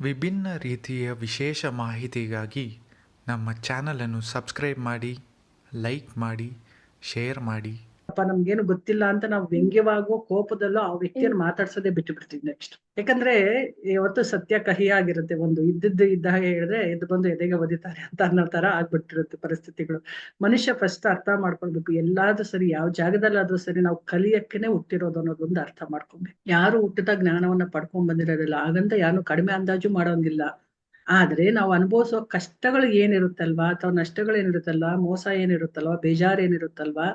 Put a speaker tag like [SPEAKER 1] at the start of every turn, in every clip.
[SPEAKER 1] ವಿಭಿನ್ನ ರೀತಿಯ ವಿಶೇಷ ಮಾಹಿತಿಗಾಗಿ ನಮ್ಮ ಚಾನಲನ್ನು ಸಬ್ಸ್ಕ್ರೈಬ್ ಮಾಡಿ ಲೈಕ್ ಮಾಡಿ ಶೇರ್ ಮಾಡಿ.
[SPEAKER 2] ಅಪ್ಪ ನಮ್ಗೇನು ಗೊತ್ತಿಲ್ಲ ಅಂತ ನಾವು ವ್ಯಂಗ್ಯವಾಗೋ ಕೋಪದಲ್ಲೋ ಆ ವ್ಯಕ್ತಿಯನ್ನು ಮಾತಾಡ್ಸೋದೇ ಬಿಟ್ಟು ಬಿಡ್ತೀವಿ ನೆಕ್ಸ್ಟ್ ಯಾಕಂದ್ರೆ ಯಾವತ್ತು ಸತ್ಯ ಕಹಿ ಆಗಿರುತ್ತೆ ಒಂದು. ಇದ್ದಿದ್ದು ಇದ್ದ ಹಾಗೆ ಹೇಳಿದ್ರೆ ಎದ್ದು ಬಂದು ಎದೆಗೆ ಒದಿತಾರೆ ಅಂತ ಅನ್ನೋ ತರ ಆಗ್ಬಿಟ್ಟಿರುತ್ತೆ ಪರಿಸ್ಥಿತಿಗಳು. ಮನುಷ್ಯ ಫಸ್ಟ್ ಅರ್ಥ ಮಾಡ್ಕೊಳ್ಬೇಕು. ಎಲ್ಲಾದ್ರೂ ಸರಿ ಯಾವ ಜಾಗದಲ್ಲಾದ್ರೂ ಸರಿ ನಾವು ಕಲಿಯಕ್ಕೆನೆ ಹುಟ್ಟಿರೋದು ಅನ್ನೋದೊಂದು ಅರ್ಥ ಮಾಡ್ಕೊಬೇಕು ಯಾರು ಹುಟ್ಟಿದ ಜ್ಞಾನವನ್ನ ಪಡ್ಕೊಂಡ್ ಬಂದಿರೋದಿಲ್ಲ. ಹಾಗಂತ ಯಾರು ಕಡಿಮೆ ಅಂದಾಜು ಮಾಡೋಂಗಿಲ್ಲ. ಆದ್ರೆ ನಾವು ಅನುಭವಿಸೋ ಕಷ್ಟಗಳು ಏನಿರುತ್ತಲ್ವಾ? ಅಥವಾ ನಷ್ಟಗಳು ಏನಿರುತ್ತಲ್ವಾ ಮೋಸ ಏನಿರುತ್ತಲ್ವಾ? ಬೇಜಾರ್ ಏನಿರುತ್ತಲ್ವಾ?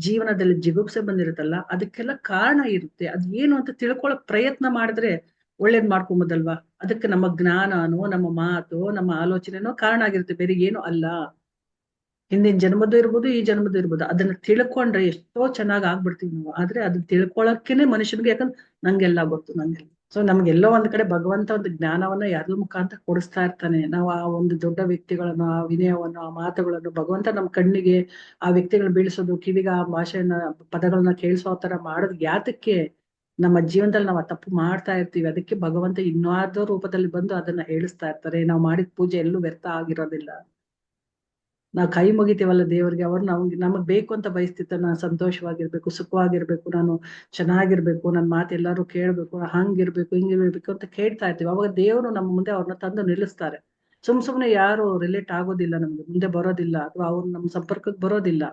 [SPEAKER 2] ಜೀವನದಲ್ಲಿ ಜಿಗುಪ್ಸೆ ಬಂದಿರುತ್ತಲ್ಲ, ಅದಕ್ಕೆಲ್ಲ ಕಾರಣ ಇರುತ್ತೆ. ಅದ್ ಏನು ಅಂತ ತಿಳ್ಕೊಳ್ಳೋ ಪ್ರಯತ್ನ ಮಾಡಿದ್ರೆ ಒಳ್ಳೇದ್ ಮಾಡ್ಕೊಂಬೋದಲ್ವಾ? ಅದಕ್ಕೆ ನಮ್ಮ ಜ್ಞಾನನೋ, ನಮ್ಮ ಮಾತು, ನಮ್ಮ ಆಲೋಚನೆನೋ ಕಾರಣ ಆಗಿರುತ್ತೆ. ಬೇರೆ ಏನು ಅಲ್ಲ. ಹಿಂದಿನ ಜನ್ಮದ್ದು ಇರ್ಬೋದು, ಈ ಜನ್ಮದ್ದು ಇರ್ಬೋದು. ಅದನ್ನ ತಿಳ್ಕೊಂಡ್ರೆ ಎಷ್ಟೋ ಚೆನ್ನಾಗಿ ಆಗ್ಬಿಡ್ತೀವಿ ನಾವು. ಆದ್ರೆ ಅದನ್ನ ತಿಳ್ಕೊಳಕ್ಕೇನೆ ಮನುಷ್ಯನಿಗೆ ಯಾಕಂದ್ರೆ ನಂಗೆಲ್ಲ ಗೊತ್ತು, ನಂಗೆಲ್ಲ. ಸೊ ನಮ್ಗೆಲ್ಲೋ ಒಂದ್ ಕಡೆ ಭಗವಂತ ಒಂದು ಜ್ಞಾನವನ್ನ ಯಾರ್ದು ಮುಖಾಂತರ ಕೊಡಿಸ್ತಾ ಇರ್ತಾನೆ. ನಾವು ಆ ಒಂದು ದೊಡ್ಡ ವ್ಯಕ್ತಿಗಳನ್ನು, ಆ ವಿನಯವನ್ನು, ಆ ಮಾತುಗಳನ್ನು ಭಗವಂತ ನಮ್ ಕಣ್ಣಿಗೆ ಆ ವ್ಯಕ್ತಿಗಳು ಬೀಳಿಸೋದು, ಕಿವಿಗೆ ಆ ಭಾಷೆಯನ್ನ, ಪದಗಳನ್ನ ಕೇಳಿಸೋ ತರ ಮಾಡೋದು ಯಾತಕ್ಕೆ ನಮ್ಮ ಜೀವನದಲ್ಲಿ ನಾವು ತಪ್ಪು ಮಾಡ್ತಾ ಇರ್ತೀವಿ. ಅದಕ್ಕೆ ಭಗವಂತ ಇನ್ನಾದ್ರೂ ರೂಪದಲ್ಲಿ ಬಂದು ಅದನ್ನ ಹೇಳಿಸ್ತಾ ಇರ್ತಾರೆ. ನಾವು ಮಾಡಿದ ಪೂಜೆ ಎಲ್ಲೂ ವ್ಯರ್ಥ ಆಗಿರೋದಿಲ್ಲ. ನಾವು ಕೈ ಮುಗಿತೀವಲ್ಲ ದೇವರಿಗೆ, ಅವ್ರು ನಾವು ನಮಗ್ ಬೇಕು ಅಂತ ಬಯಸ್ತಿತ್ತ ನಾನು ಸಂತೋಷವಾಗಿರ್ಬೇಕು, ಸುಖವಾಗಿರ್ಬೇಕು, ನಾನು ಚೆನ್ನಾಗಿರ್ಬೇಕು ನನ್ನ ಮಾತು ಎಲ್ಲಾರು ಕೇಳ್ಬೇಕು, ಹಂಗಿರ್ಬೇಕು, ಹಿಂಗಿರ್ಬೇಕು ಅಂತ ಕೇಳ್ತಾ ಇರ್ತೀವಿ. ಅವಾಗ ದೇವರು ನಮ್ಮ ಮುಂದೆ ಅವ್ರನ್ನ ತಂದು ನಿಲ್ಲಿಸ್ತಾರೆ. ಸುಮ್ ಸುಮ್ನೆ ಯಾರು ರಿಲೇಟ್ ಆಗೋದಿಲ್ಲ ನಮ್ಗೆ, ಮುಂದೆ ಬರೋದಿಲ್ಲ ಅಥವಾ ಅವ್ರು ನಮ್ಮ ಸಂಪರ್ಕಕ್ಕೆ ಬರೋದಿಲ್ಲ.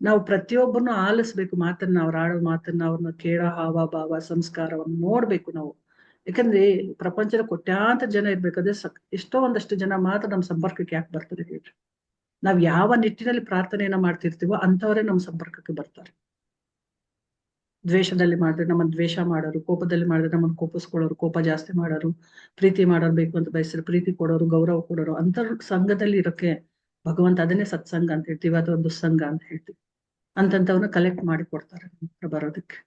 [SPEAKER 2] ನಾವು ಪ್ರತಿಯೊಬ್ಬರನ್ನು ಆಲಿಸ್ಬೇಕು ಮಾತನ್ನ, ಅವ್ರ ಆಡೋ ಮಾತನ್ನ ಅವ್ರನ್ನ ಕೇಳೋ ಹಾವ ಭಾವ ಸಂಸ್ಕಾರವನ್ನು ನೋಡ್ಬೇಕು ನಾವು. ಯಾಕಂದ್ರೆ ಪ್ರಪಂಚದ ಕೊಟ್ಯಾಂತ ಜನ ಇರ್ಬೇಕಾದ್ರೆ ಸಕ್, ಎಷ್ಟೋ ಒಂದಷ್ಟು ಜನ ಮಾತ್ರ ನಮ್ಮ ಸಂಪರ್ಕಕ್ಕೆ ಯಾಕೆ ಬರ್ತಾರೆ ಹೇಳ್ರಿ? ನಾವ್ ಯಾವ ನಿಟ್ಟಿನಲ್ಲಿ ಪ್ರಾರ್ಥನೆಯನ್ನ ಮಾಡ್ತಿರ್ತೀವೋ ಅಂತವರೇ ನಮ್ಮ ಸಂಪರ್ಕಕ್ಕೆ ಬರ್ತಾರೆ. ದ್ವೇಷದಲ್ಲಿ ಮಾಡಿದ್ರೆ ನಮ್ಮನ್ನ ದ್ವೇಷ ಮಾಡೋರು, ಕೋಪದಲ್ಲಿ ಮಾಡಿದ್ರೆ ನಮ್ಮನ್ನು ಕೋಪಿಸ್ಕೊಳ್ಳೋರು, ಕೋಪ ಜಾಸ್ತಿ ಮಾಡೋರು, ಪ್ರೀತಿ ಮಾಡೋರು ಬೇಕು ಅಂತ ಬಯಸಿದ್ರೆ ಪ್ರೀತಿ ಕೊಡೋರು, ಗೌರವ ಕೊಡೋರು ಅಂತ ಸಂಘದಲ್ಲಿ ಇರೋಕೆ ಭಗವಂತ ಅದನ್ನೇ ಸತ್ಸಂಗ ಅಂತ ಹೇಳ್ತೀವಿ ಅಥವಾ ದುಸ್ಸಂಗ ಅಂತ ಹೇಳ್ತೀವಿ. ಅಂತಂತವನ್ನ ಕಲೆಕ್ಟ್ ಮಾಡಿ ಕೊಡ್ತಾರೆ ಬರೋದಕ್ಕೆ.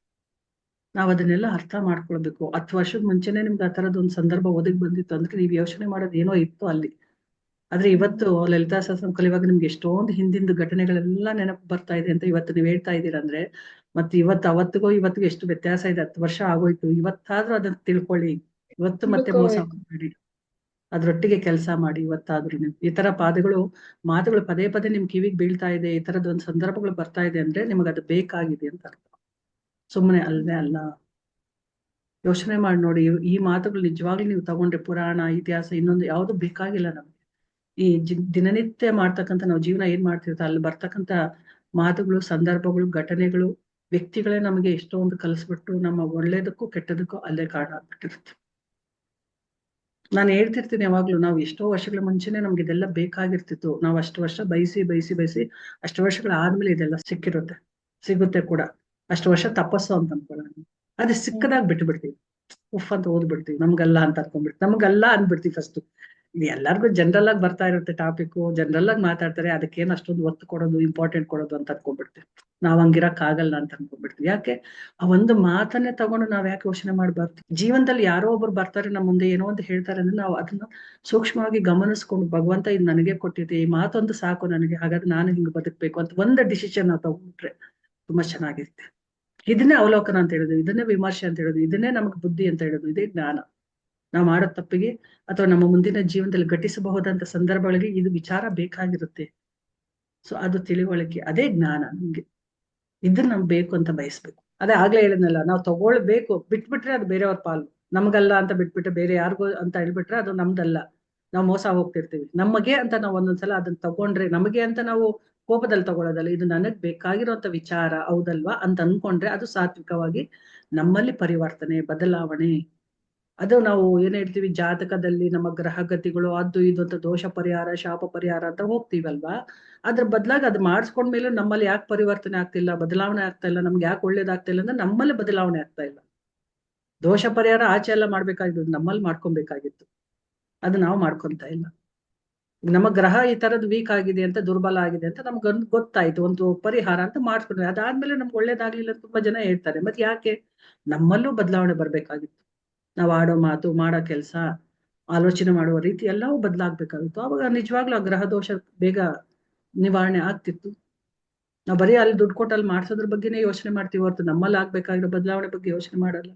[SPEAKER 2] ನಾವ್ ಅದನ್ನೆಲ್ಲ ಅರ್ಥ ಮಾಡ್ಕೊಳ್ಬೇಕು. ಹತ್ತು ವರ್ಷದ ಮುಂಚೆನೆ ನಿಮ್ಗೆ ಆ ತರದ್ ಒಂದು ಸಂದರ್ಭ ಒದಗಿ ಬಂದಿತ್ತು ಅಂದ್ರೆ ನೀವು ಯೋಚನೆ ಮಾಡೋದು ಏನೋ ಇತ್ತು ಅಲ್ಲಿ. ಆದ್ರೆ ಇವತ್ತು ಲಲಿತಾ ಸಹಸ್ರಂ ಕಲಿಯುವಾಗ ನಿಮ್ಗೆ ಎಷ್ಟೊಂದು ಹಿಂದಿಂದು ಘಟನೆಗಳೆಲ್ಲ ನೆನಪು ಬರ್ತಾ ಇದೆ ಅಂತ ಇವತ್ತು ನೀವ್ ಹೇಳ್ತಾ ಇದ್ದೀರಂದ್ರೆ ಮತ್ತೆ ಇವತ್ತು ಅವತ್ತಿಗೂ ಇವತ್ತಿಗೂ ಎಷ್ಟು ವ್ಯತ್ಯಾಸ ಇದೆ ಹತ್ತು ವರ್ಷ ಆಗೋಯ್ತು ಇವತ್ತಾದ್ರೂ ಅದನ್ನ ತಿಳ್ಕೊಳ್ಳಿ. ಇವತ್ತು ಮತ್ತೆ ಮೋಸ ಮಾಡಬೇಡಿ. ಅದ್ರೊಟ್ಟಿಗೆ ಕೆಲಸ ಮಾಡಿ ಇವತ್ತಾದ್ರೂ ನೀವು. ಈ ತರ ಪಾದಗಳು ಮಾತುಗಳು ಪದೇ ಪದೇ ನಿಮ್ ಕಿವಿಗೆ ಬೀಳ್ತಾ ಇದೆ ಈ ತರದ ಒಂದು ಸಂದರ್ಭಗಳು ಬರ್ತಾ ಇದೆ ಅಂದ್ರೆ ನಿಮಗೆ ಅದು ಬೇಕಾಗಿದೆ ಅಂತ ಅರ್ಥ. ಸುಮ್ಮನೆ ಅಲ್ವೇ ಅಲ್ಲ. ಯೋಚನೆ ಮಾಡಿ ನೋಡಿ ಈ ಮಾತುಗಳು ನಿಜವಾಗ್ಲೂ ನೀವು ತಗೊಂಡ್ರೆ ಪುರಾಣ ಇತಿಹಾಸ ಇನ್ನೊಂದು ಯಾವುದು ಬೇಕಾಗಿಲ್ಲ ನಮ್ಗೆ. ಈ ದಿನನಿತ್ಯ ಮಾಡ್ತಕ್ಕಂಥ ನಾವು ಜೀವನ ಏನ್ ಮಾಡ್ತಿರ್ತ, ಅಲ್ಲಿ ಬರ್ತಕ್ಕಂಥ ಮಾತುಗಳು, ಸಂದರ್ಭಗಳು, ಘಟನೆಗಳು, ವ್ಯಕ್ತಿಗಳೇ ನಮಗೆ ಎಷ್ಟೊಂದು ಕಲಿಸ್ಬಿಟ್ಟು ನಮ್ಮ ಒಳ್ಳೇದಕ್ಕೂ ಕೆಟ್ಟದಕ್ಕೂ ಅಲ್ಲೇ ಕಾರಣ ಆಗ್ಬಿಟ್ಟಿರುತ್ತೆ. ನಾನು ಹೇಳ್ತಿರ್ತೀನಿ ಯಾವಾಗ್ಲೂ, ನಾವು ಎಷ್ಟೋ ವರ್ಷಗಳ ಮುಂಚೆನೆ ನಮ್ಗೆ ಇದೆಲ್ಲ ಬೇಕಾಗಿರ್ತಿತ್ತು. ನಾವು ಅಷ್ಟು ವರ್ಷ ಬಯಸಿ ಬಯಸಿ ಬಯಸಿ ಅಷ್ಟು ವರ್ಷಗಳ ಆದ್ಮೇಲೆ ಇದೆಲ್ಲ ಸಿಕ್ಕಿರುತ್ತೆ, ಸಿಗುತ್ತೆ ಕೂಡ. ಅಷ್ಟು ವರ್ಷ ತಪಸ್ಸು ಅಂತ ಅನ್ಕೊಳ್ಳೋಣ. ಅದೇ ಸಿಕ್ಕದಾಗ ಬಿಟ್ಟು ಬಿಡ್ತೀವಿ ಉಫ್ ಅಂತ ಓದ್ಬಿಡ್ತೀವಿ. ನಮ್ಗಲ್ಲ ಅಂತ ಅನ್ಕೊಂಡ್ಬಿಡ್ತೀವಿ. ನಮ್ಗಲ್ಲ ಅನ್ಬಿಡ್ತೀವಿ ಫಸ್ಟ್ ಎಲ್ಲರಿಗೂ ಜನರಲ್ ಆಗಿ ಬರ್ತಾ ಇರುತ್ತೆ ಟಾಪಿಕ್ ಜನರಲ್ ಆಗಿ ಮಾತಾಡ್ತಾರೆ, ಅದಕ್ಕೇನು ಅಷ್ಟೊಂದು ಒತ್ತು ಕೊಡೋದು ಇಂಪಾರ್ಟೆಂಟ್ ಕೊಡೋದು ಅಂತ ಅನ್ಕೊಂಡ್ಬಿಡ್ತೀವಿ. ನಾವ್ ಹಂಗಿರಕ್ ಆಗಲ್ಲ ಅಂತ ಅನ್ಕೊಂಡ್ಬಿಡ್ತೀವಿ. ಯಾಕೆ? ಆ ಒಂದು ಮಾತನ್ನೇ ತಗೊಂಡು ನಾವ್ ಯಾಕೆ ಯೋಚನೆ ಮಾಡ್ಬಾರ್ದು? ಜೀವನದಲ್ಲಿ ಯಾರೋ ಒಬ್ರು ಬರ್ತಾರೆ ನಮ್ಮ ಮುಂದೆ ಏನೋ ಒಂದು ಹೇಳ್ತಾರೆ ಅಂದ್ರೆ ನಾವು ಅದನ್ನ ಸೂಕ್ಷ್ಮವಾಗಿ ಗಮನಿಸ್ಕೊಂಡು, ಭಗವಂತ ಇದು ನನಗೆ ಕೊಟ್ಟಿದೆ, ಈ ಮಾತೊಂದು ಸಾಕು ನನಗೆ, ಹಾಗಾದ್ರೆ ನಾನು ಹಿಂಗ್ ಬದುಕ್ಬೇಕು ಅಂತ ಒಂದು ಡಿಸಿಷನ್ ನಾವು ತಗೊಂಡ್ಬಿಟ್ರೆ ತುಂಬಾ ಚೆನ್ನಾಗಿರುತ್ತೆ. ಇದನ್ನೇ ಅವಲೋಕನ ಅಂತ ಹೇಳುದು, ಇದನ್ನೇ ವಿಮರ್ಶೆ ಅಂತ ಹೇಳುದು, ಇದನ್ನೇ ನಮ್ಗೆ ಬುದ್ಧಿ ಅಂತ ಹೇಳುದು, ಇದೇ ಜ್ಞಾನ. ನಾವು ಮಾಡೋ ತಪ್ಪಿಗೆ ಅಥವಾ ನಮ್ಮ ಮುಂದಿನ ಜೀವನದಲ್ಲಿ ಘಟಿಸಬಹುದಂತ ಸಂದರ್ಭಗಳಿಗೆ ಇದು ವಿಚಾರ ಬೇಕಾಗಿರುತ್ತೆ. ಸೊ ಅದು ತಿಳಿವಳಿಕೆ, ಅದೇ ಜ್ಞಾನ ನಮ್ಗೆ. ಇದನ್ನ ನಮ್ಗೆ ಬೇಕು ಅಂತ ಬಯಸ್ಬೇಕು. ಅದೇ ಆಗ್ಲೇ ಹೇಳಿದ್ನಲ್ಲ, ನಾವು ತಗೊಳ್ಬೇಕು, ಬಿಟ್ಬಿಟ್ರೆ ಅದು ಬೇರೆಯವ್ರ ಪಾಲು. ನಮ್ಗಲ್ಲ ಅಂತ ಬಿಟ್ಬಿಟ್ರೆ ಬೇರೆ ಯಾರಿಗೋ ಅಂತ ಹೇಳ್ಬಿಟ್ರೆ ಅದು ನಮ್ದಲ್ಲ. ನಾವು ಮೋಸ ಹೋಗ್ತಿರ್ತೀವಿ. ನಮಗೆ ಅಂತ ನಾವು ಒಂದೊಂದ್ಸಲ ಅದನ್ನ ತಗೊಂಡ್ರೆ, ನಮಗೆ ಅಂತ ನಾವು ಕೋಪದಲ್ಲಿ ತಗೊಳ್ಳೋದಲ್ಲ ಇದು ನನಗ್ ಬೇಕಾಗಿರುವಂತ ವಿಚಾರ, ಹೌದಲ್ವಾ? ಅಂತ ಅನ್ಕೊಂಡ್ರೆ ಅದು ಸಾತ್ವಿಕವಾಗಿ ನಮ್ಮಲ್ಲಿ ಪರಿವರ್ತನೆ, ಬದಲಾವಣೆ. ಅದು ನಾವು ಏನ್ ಹೇಳ್ತೀವಿ, ಜಾತಕದಲ್ಲಿ ನಮ್ಮ ಗ್ರಹಗತಿಗಳು ಅದು ಇದು ಅಂತ ದೋಷ ಪರಿಹಾರ, ಶಾಪ ಪರಿಹಾರ ಅಂತ ಹೋಗ್ತೀವಲ್ವಾ? ಅದ್ರ ಬದಲಾಗಿ ಅದು ಮಾಡಿಸ್ಕೊಂಡ್ಮೇಲೆ ನಮ್ಮಲ್ಲಿ ಯಾಕೆ ಪರಿವರ್ತನೆ ಆಗ್ತಿಲ್ಲ ಬದಲಾವಣೆ ಆಗ್ತಾ ಇಲ್ಲ, ನಮ್ಗೆ ಯಾಕೆ ಒಳ್ಳೇದಾಗ್ತಾ ಇಲ್ಲ ಅಂದ್ರೆ ನಮ್ಮಲ್ಲಿ ಬದಲಾವಣೆ ಆಗ್ತಾ ಇಲ್ಲ. ದೋಷ ಪರಿಹಾರ ಆಚೆ ಎಲ್ಲ ಮಾಡ್ಬೇಕಾಗಿದ್ದು, ನಮ್ಮಲ್ಲಿ ಮಾಡ್ಕೊಬೇಕಾಗಿತ್ತು. ಅದು ನಾವು ಮಾಡ್ಕೊಂತ ಇಲ್ಲ. ನಮ್ಮ ಗ್ರಹ ಈ ತರದ್ ವೀಕ್ ಆಗಿದೆ ಅಂತ, ದುರ್ಬಲ ಆಗಿದೆ ಅಂತ ನಮ್ಗೆ ಗೊತ್ತಾಯ್ತು, ಒಂದು ಪರಿಹಾರ ಅಂತ ಮಾಡ್ಕೊಂಡ್ವಿ ಅದಾದ್ಮೇಲೆ ನಮ್ಗೆ ಒಳ್ಳೇದಾಗ್ಲಿಲ್ಲ ತುಂಬಾ ಜನ ಹೇಳ್ತಾರೆ. ಮತ್ತೆ ಯಾಕೆ? ನಮ್ಮಲ್ಲೂ ಬದಲಾವಣೆ ಬರ್ಬೇಕಾಗಿತ್ತು. ನಾವು ಆಡೋ ಮಾತು, ಮಾಡೋ ಕೆಲಸ, ಆಲೋಚನೆ ಮಾಡುವ ರೀತಿ ಎಲ್ಲವೂ ಬದಲಾಗ್ಬೇಕಾಗಿತ್ತು. ಅವಾಗ ನಿಜವಾಗ್ಲೂ ಆ ಗ್ರಹ ದೋಷ ಬೇಗ ನಿವಾರಣೆ ಆಗ್ತಿತ್ತು. ನಾವು ಬರೀ ಅಲ್ಲಿ ದುಡ್ಡು ಕೊಟ್ಟು ಅಲ್ಲಿ ಮಾಡ್ಸೋದ್ರ ಬಗ್ಗೆನೇ ಯೋಚನೆ ಮಾಡ್ತೀವಿ ಹೊರತು ನಮ್ಮಲ್ಲಿ ಆಗ್ಬೇಕಾಗಿರೋ ಬದಲಾವಣೆ ಬಗ್ಗೆ ಯೋಚನೆ ಮಾಡಲ್ಲ.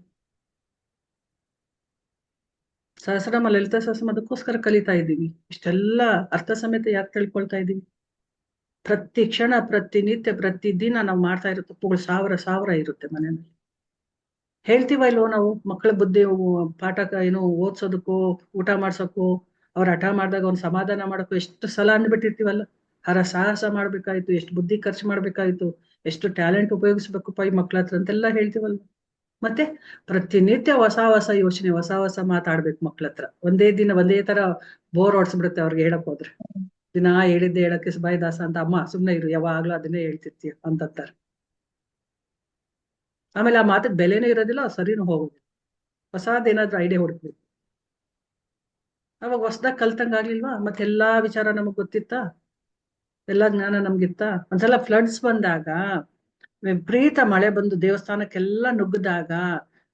[SPEAKER 2] ಸಹಸ್ರಮ ಲಲಿತ ಸಹಸ್ರನಾಮ ಅದಕ್ಕೋಸ್ಕರ ಕಲಿತಾ ಇದ್ದೀವಿ. ಇಷ್ಟೆಲ್ಲ ಅರ್ಥ ಸಮೇತ ಯಾಕೆ ತಿಳ್ಕೊಳ್ತಾ ಇದ್ದೀವಿ? ಪ್ರತಿ ಕ್ಷಣ ಪ್ರತಿನಿತ್ಯ ಪ್ರತಿ ದಿನ ನಾವು ಮಾಡ್ತಾ ಇರೋ ತಪ್ಪುಗಳು ಸಾವಿರ ಸಾವಿರ ಇರುತ್ತೆ ಮನೆಯಲ್ಲಿ. ಹೇಳ್ತೀವ ಇಲ್ವೋ ನಾವು ಮಕ್ಕಳ ಬುದ್ಧಿ ಪಾಠ ಏನು ಓದ್ಸೋದಕ್ಕೂ, ಊಟ ಮಾಡ್ಸೋಕ್ಕೋ, ಅವ್ರ ಹಠ ಮಾಡಿದಾಗ ಅವ್ನ ಸಮಾಧಾನ ಮಾಡೋಕ್ಕೋ ಎಷ್ಟು ಸಲ ಅಂದ್ಬಿಟ್ಟಿರ್ತೀವಲ್ಲ. ಹರ ಸಾಹಸ ಮಾಡ್ಬೇಕಾಯ್ತು, ಎಷ್ಟು ಬುದ್ಧಿ ಖರ್ಚು ಮಾಡ್ಬೇಕಾಯ್ತು, ಎಷ್ಟು ಟ್ಯಾಲೆಂಟ್ ಉಪಯೋಗಿಸ್ಬೇಕಪ್ಪ ಪೈ ಮಕ್ಳ ಹತ್ರ ಅಂತೆಲ್ಲ ಹೇಳ್ತೀವಲ್ಲ. ಮತ್ತೆ ಪ್ರತಿನಿತ್ಯ ಹೊಸ ಹೊಸ ಯೋಚನೆ, ಹೊಸ ಹೊಸ ಮಾತಾಡ್ಬೇಕು ಮಕ್ಳ ಹತ್ರ. ಒಂದೇ ದಿನ ಒಂದೇ ತರ ಬೋರ್ ಹೊಡ್ಸ್ಬಿಡುತ್ತೆ ಅವ್ರಿಗೆ ಹೇಳಕ್ ಹೋದ್ರೆ. ದಿನ ಹೇಳಿದ್ದೆ ಹೇಳಕ್ಕೆ ಬಾಯಿ ದಾಸ ಅಂತ, ಅಮ್ಮ ಸುಮ್ನೆ ಇರು, ಯಾವಾಗ್ಲೂ ಅದನ್ನೇ ಹೇಳ್ತಿರ್ತೀಯ ಅಂತಂತಾರೆ ಆಮೇಲೆ ಆ ಮಾತಿಗೆ ಬೆಲೆನೂ ಇರೋದಿಲ್ಲ ಸರಿನೂ ಹೋಗೋದು ಹೊಸದೇನಾದ್ರೂ ಐಡಿಯಾ ಹುಡುಕ್ಬೇಕು. ಅವಾಗ ಹೊಸದಾಗ ಕಲ್ತಂಗ ಆಗ್ಲಿಲ್ವಾ? ಮತ್ತೆ ಎಲ್ಲಾ ವಿಚಾರ ನಮಗ್ ಗೊತ್ತಿತ್ತಾ? ಎಲ್ಲಾ ಜ್ಞಾನ ನಮ್ಗಿತ್ತ? ಒಂದ್ಸಲ ಫ್ಲಡ್ಸ್ ಬಂದಾಗ, ವಿಪರೀತ ಮಳೆ ಬಂದು ದೇವಸ್ಥಾನಕ್ಕೆಲ್ಲ ನುಗ್ಗದಾಗ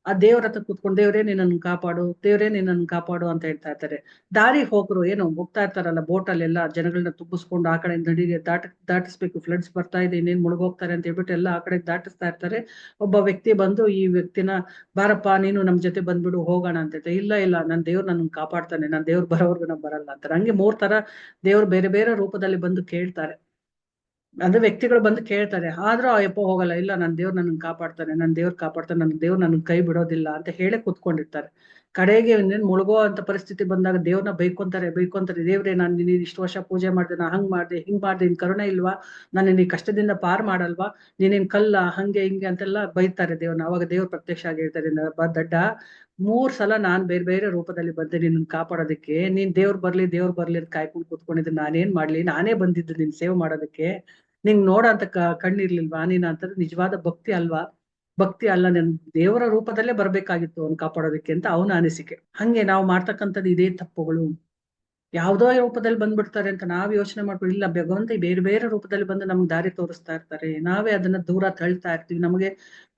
[SPEAKER 2] ಆ ದೇವ್ರ ಹತ್ರ ಕೂತ್ಕೊಂಡು ದೇವ್ರೇ ನಿನ್ನನ್ನು ಕಾಪಾಡು ದೇವ್ರೇ ನಿನ್ನನ್ನು ಕಾಪಾಡು ಅಂತ ಹೇಳ್ತಾ ಇರ್ತಾರೆ. ದಾರಿ ಹೋಗ್ರು, ಏನು ಹೋಗ್ತಾ ಇರ್ತಾರಲ್ಲ ಬೋಟಲ್ಲೆಲ್ಲ ಜನಗಳನ್ನ ತುಂಬಿಸ್ಕೊಂಡು ಆ ಕಡೆ ನಡಿಗೆ ದಾಟ, ದಾಟಿಸ್ಬೇಕು ಫ್ಲಡ್ಸ್ ಬರ್ತಾ ಇದೆ, ಇನ್ನೇನ್ ಮುಳುಗೋಗ್ತಾರೆ ಅಂತ ಹೇಳ್ಬಿಟ್ಟು ಎಲ್ಲ ಆ ಕಡೆ ದಾಟಿಸ್ತಾ ಇರ್ತಾರೆ. ಒಬ್ಬ ವ್ಯಕ್ತಿ ಬಂದು ಈ ವ್ಯಕ್ತಿನ, ಬಾರಪ್ಪ, ನೀನು ನಮ್ ಜೊತೆ ಬಂದ್ಬಿಡು, ಹೋಗೋಣ ಅಂತ ಹೇಳ್ತಾರೆ. ಇಲ್ಲ ಇಲ್ಲ, ನನ್ ದೇವ್ರು ನನ್ನ ಕಾಪಾಡ್ತಾನೆ, ನಾನ್ ದೇವ್ರು ಬರೋವರ್ಗು ನಾ ಬರಲ್ಲ ಅಂತಾರೆ. ಹಂಗೆ ಮೂರ್ ತರ ದೇವ್ರು ಬೇರೆ ಬೇರೆ ರೂಪದಲ್ಲಿ ಬಂದು ಕೇಳ್ತಾರೆ. ಅಂದ್ರೆ ವ್ಯಕ್ತಿಗಳು ಬಂದು ಕೇಳ್ತಾರೆ, ಆದ್ರೂ ಅಯ್ಯಪ್ಪ ಹೋಗಲ್ಲ, ಇಲ್ಲ ನನ್ ದೇವ್ರು ನನ್ ಕಾಪಾಡ್ತಾನೆ, ನನ್ ದೇವ್ರು ಕಾಪಾಡ್ತಾನೆ, ನನ್ ದೇವ್ರು ನನ್ ಕೈ ಬಿಡೋದಿಲ್ಲ ಅಂತ ಹೇಳಿ ಕುತ್ಕೊಂಡಿರ್ತಾರೆ. ಕಡೆಗೆ ಇನ್ನೇನ್ ಮುಳುಗೋ ಅಂತ ಪರಿಸ್ಥಿತಿ ಬಂದಾಗ ದೇವ್ರನ್ನ ಬೈಕೊಂತಾರೆ ಬೈಕೊಂತಾರೆ, ದೇವ್ರೆ, ನಾನು ನೀನ್ ಇಷ್ಟು ವರ್ಷ ಪೂಜೆ ಮಾಡ್ದೆ, ನಾ ಹಂಗ್ ಮಾಡ್ದೆ, ಹಿಂಗ್ ಮಾಡ್ದೆ, ನಿನ್ ಕರುಣೆ ಇಲ್ವಾ? ನಾನು ನೀನ್ ಕಷ್ಟದಿಂದ ಪಾರ್ ಮಾಡಲ್ವಾ? ನೀನೇನ್ ಕಲ್ಲ, ಹಂಗೆ, ಹಿಂಗೆ ಅಂತೆಲ್ಲ ಬೈತಾರೆ ದೇವ್ರನ್ನ ಅವಾಗ ದೇವ್ರು ಪ್ರತ್ಯಕ್ಷ ಆಗಿರ್ತಾರೆ ಹೇಳ್ತಾರೆ, "ನ- ಬಾ ದಡ್ಡ, ಮೂರ್ ಸಲ ನಾನ್ ಬೇರೆ ಬೇರೆ ರೂಪದಲ್ಲಿ ಬಂದೆ ನಿನ್ನ ಕಾಪಾಡೋದಕ್ಕೆ, ನೀನ್ ದೇವ್ರು ಬರ್ಲಿ ದೇವ್ರು ಬರ್ಲಿ ಅಂತ ಕಾಯ್ಕೊಂಡು ಕೂತ್ಕೊಂಡಿದ್ದೆ ನಾನೇನ್ ಮಾಡ್ಲಿ, ನಾನೇ ಬಂದಿದ್ದು ನಿನ್ ಸೇವ್ ಮಾಡೋದಕ್ಕೆ ನಿಂಗ್ ನೋಡಂತ ಕಣ್ಣಿರ್ಲಿಲ್ವಾ? ನೀನ್ ಅಂತಂದ್ರೆ ನಿಜವಾದ ಭಕ್ತಿ ಅಲ್ವಾ? ಭಕ್ತಿ ಅಲ್ಲ, ನನ್ ದೇವರ ರೂಪದಲ್ಲೇ ಬರ್ಬೇಕಾಗಿತ್ತು ಅವ್ನು ಕಾಪಾಡೋದಕ್ಕೆ ಅಂತ ಅವನ ಅನಿಸಿಕೆ. ಹಂಗೆ ನಾವು ಮಾಡ್ತಕ್ಕಂಥದ್ದು ಇದೇ ತಪ್ಪುಗಳು. ಯಾವ್ದೋ ರೂಪದಲ್ಲಿ ಬಂದ್ಬಿಡ್ತಾರೆ ಅಂತ ನಾವ್ ಯೋಚನೆ ಮಾಡ್ಬೋದು ಇಲ್ಲ, ಭಗವಂತ ಬೇರೆ ಬೇರೆ ರೂಪದಲ್ಲಿ ಬಂದು ನಮ್ಗೆ ದಾರಿ ತೋರಿಸ್ತಾ ಇರ್ತಾರೆ. ನಾವೇ ಅದನ್ನ ದೂರ ತಳ್ತಾ ಇರ್ತೀವಿ. ನಮಗೆ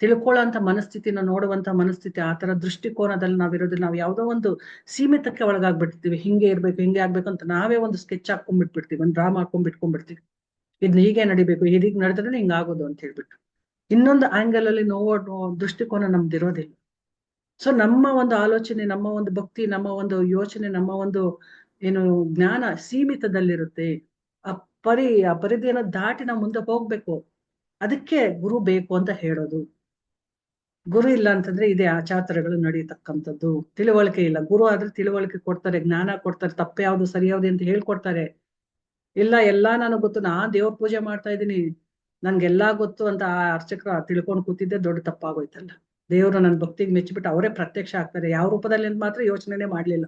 [SPEAKER 2] ತಿಳ್ಕೊಳ್ಳೋಂತ ಮನಸ್ಥಿತಿನ ನೋಡುವಂತ ಮನಸ್ಥಿತಿ ಆ ತರ ದೃಷ್ಟಿಕೋನದಲ್ಲಿ ನಾವಿರೋದಿಲ್ಲ ನಾವು ಯಾವ್ದೋ ಒಂದು ಸೀಮಿತಕ್ಕೆ ಒಳಗಾಗ್ಬಿಡ್ತೀವಿ ಹಿಂಗೆ ಇರ್ಬೇಕು, ಹಿಂಗೆ ಆಗ್ಬೇಕು ಅಂತ ನಾವೇ ಒಂದು ಸ್ಕೆಚ್ ಹಾಕೊಂಡ್ಬಿಟ್ಬಿಡ್ತೀವಿ ಒಂದು ಡ್ರಾಮಾ ಹಾಕೊಂಡ್ಬಿಟ್ಕೊಂಡ್ಬಿಡ್ತೀವಿ ಇದನ್ನ ಹೀಗೆ ನಡಿಬೇಕು, ಹೀಗೆ ನಡೆದ್ರೆ ಹಿಂಗ್ ಆಗೋದು ಅಂತ ಹೇಳ್ಬಿಟ್ಟು ಇನ್ನೊಂದು ಆಂಗಲ್ ಅಲ್ಲಿ ನೋವು ದೃಷ್ಟಿಕೋನ ನಮ್ದಿರೋದಿಲ್ಲ ಸೊ ನಮ್ಮ ಒಂದು ಆಲೋಚನೆ, ನಮ್ಮ ಒಂದು ಭಕ್ತಿ, ನಮ್ಮ ಒಂದು ಯೋಚನೆ, ನಮ್ಮ ಒಂದು ಏನು ಜ್ಞಾನ ಸೀಮಿತದಲ್ಲಿರುತ್ತೆ. ಆ ಪರಿ, ಆ ಪರಿಧಿಯನ್ನ ದಾಟಿ ನಾವು ಮುಂದೆ ಹೋಗ್ಬೇಕು. ಅದಕ್ಕೆ ಗುರು ಬೇಕು ಅಂತ ಹೇಳೋದು. ಗುರು ಇಲ್ಲ ಅಂತಂದ್ರೆ ಇದೇ ಆಚಾತ್ರಗಳು ನಡೀತಕ್ಕಂಥದ್ದು. ತಿಳುವಳಿಕೆ ಇಲ್ಲ. ಗುರು ಆದ್ರೆ ತಿಳುವಳಿಕೆ ಕೊಡ್ತಾರೆ, ಜ್ಞಾನ ಕೊಡ್ತಾರೆ, ತಪ್ಪು ಯಾವ್ದು ಸರಿ ಯಾವ್ದು ಅಂತ ಹೇಳ್ಕೊಡ್ತಾರೆ. ಇಲ್ಲ, ಎಲ್ಲಾ ನನಗ್ ಗೊತ್ತು, ನಾ ದೇವ್ರ ಪೂಜೆ ಮಾಡ್ತಾ ಇದ್ದೀನಿ. ನನ್ಗೆಲ್ಲಾ ಗೊತ್ತು ಅಂತ ಆ ಅರ್ಚಕರು ತಿಳ್ಕೊಂಡು ಕೂತಿದ್ದೆ, ದೊಡ್ಡ ತಪ್ಪಾಗೋಯ್ತಲ್ಲ. ದೇವ್ರು ನನ್ ಭಕ್ತಿಗೆ ಮೆಚ್ಚಿಬಿಟ್ಟು ಅವರೇ ಪ್ರತ್ಯಕ್ಷ ಆಗ್ತಾರೆ. ಯಾವ ರೂಪದಲ್ಲಿ ಅಂತ ಮಾತ್ರ ಯೋಚನೆನೆ ಮಾಡ್ಲಿಲ್ಲ.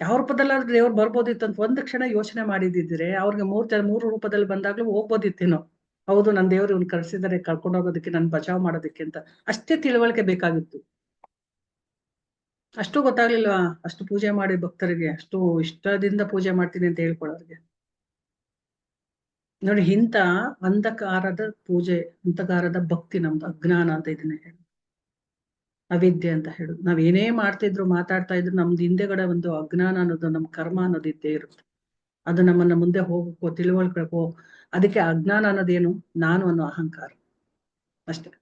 [SPEAKER 2] ಯಾವ ರೂಪದಲ್ಲಾದ್ರೂ ದೇವ್ರು ಬರ್ಬೋದಿತ್ತು ಅಂತ ಒಂದ್ ಕ್ಷಣ ಯೋಚನೆ ಮಾಡಿದಿದ್ರೆ ಅವ್ರಿಗೆ ಮೂರ್ ಮೂರು ರೂಪದಲ್ಲಿ ಬಂದಾಗ್ಲೂ ಹೋಗ್ಬೋದಿತ್ತೇನೋ. ಹೌದು, ನನ್ ದೇವ್ರು ಇವ್ನು ಕಳ್ಸಿದಾರೆ ಕರ್ಕೊಂಡು ಹೋಗೋದಕ್ಕೆ ನನ್ ಬಚಾವ್ ಮಾಡೋದಕ್ಕೆ ಅಂತ. ಅಷ್ಟೇ ತಿಳುವಳಿಕೆ ಬೇಕಾಗಿತ್ತು. ಅಷ್ಟು ಗೊತ್ತಾಗ್ಲಿಲ್ವಾ? ಅಷ್ಟು ಪೂಜೆ ಮಾಡಿ ಭಕ್ತರಿಗೆ, ಅಷ್ಟು ಇಷ್ಟದಿಂದ ಪೂಜೆ ಮಾಡ್ತೀನಿ ಅಂತ ಹೇಳ್ಕೊಳ್ಳೋರಿಗೆ. ನೋಡಿ, ಇಂಥ ಅಂಧಕಾರದ ಪೂಜೆ, ಅಂಧಕಾರದ ಭಕ್ತಿ ನಮ್ದು, ಅಜ್ಞಾನ ಅಂತ ಇದನ್ನ ಹೇಳಿ ಅವಿದ್ಯೆ ಅಂತ ಹೇಳುದು. ನಾವ್ ಏನೇ ಮಾಡ್ತಿದ್ರು, ಮಾತಾಡ್ತಾ ಇದ್ರು, ನಮ್ದು ಹಿಂದೆಗಡೆ ಒಂದು ಅಜ್ಞಾನ ಅನ್ನೋದು, ನಮ್ ಕರ್ಮ ಅನ್ನೋದು ಇದ್ದೇ ಇರುತ್ತೆ. ಅದು ನಮ್ಮನ್ನ ಮುಂದೆ ಹೋಗಕ್ಕೋ ತಿಳುವಳ್ಕೋ ಅದಕ್ಕೆ ಅಜ್ಞಾನ ಅನ್ನೋದೇನು? ನಾನು ಅನ್ನೋ ಅಹಂಕಾರ. ಅಷ್ಟೇ.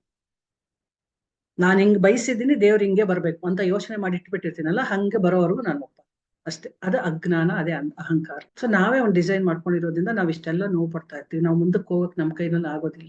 [SPEAKER 2] ನಾನ್ ಹಿಂಗ್ ಬಯಸಿದ್ದೀನಿ ದೇವ್ರು ಹಿಂಗೆ ಬರ್ಬೇಕು ಅಂತ ಯೋಚನೆ ಮಾಡಿ ಇಟ್ಬಿಟ್ಟಿರ್ತೀನಲ್ಲ, ಹಂಗೆ ಬರೋವರೆಗೂ ನಾನು ಒಪ್ಪ. ಅಷ್ಟೇ. ಅದು ಅಜ್ಞಾನ, ಅದೇ ಅಹಂ- ಅಹಂಕಾರ. ಸೊ ನಾವೇ ಒಂದು ಡಿಸೈನ್ ಮಾಡ್ಕೊಂಡಿರೋದ್ರಿಂದ ನಾವ್ ಇಷ್ಟೆಲ್ಲ ನೋವು ಪಡ್ತಾ ಇರ್ತೀವಿ. ನಾವು ಮುಂದಕ್ಕೆ ಹೋಗಕ್ ನಮ್ ಕೈನಲ್ಲಿ ಆಗೋದಿಲ್ಲ.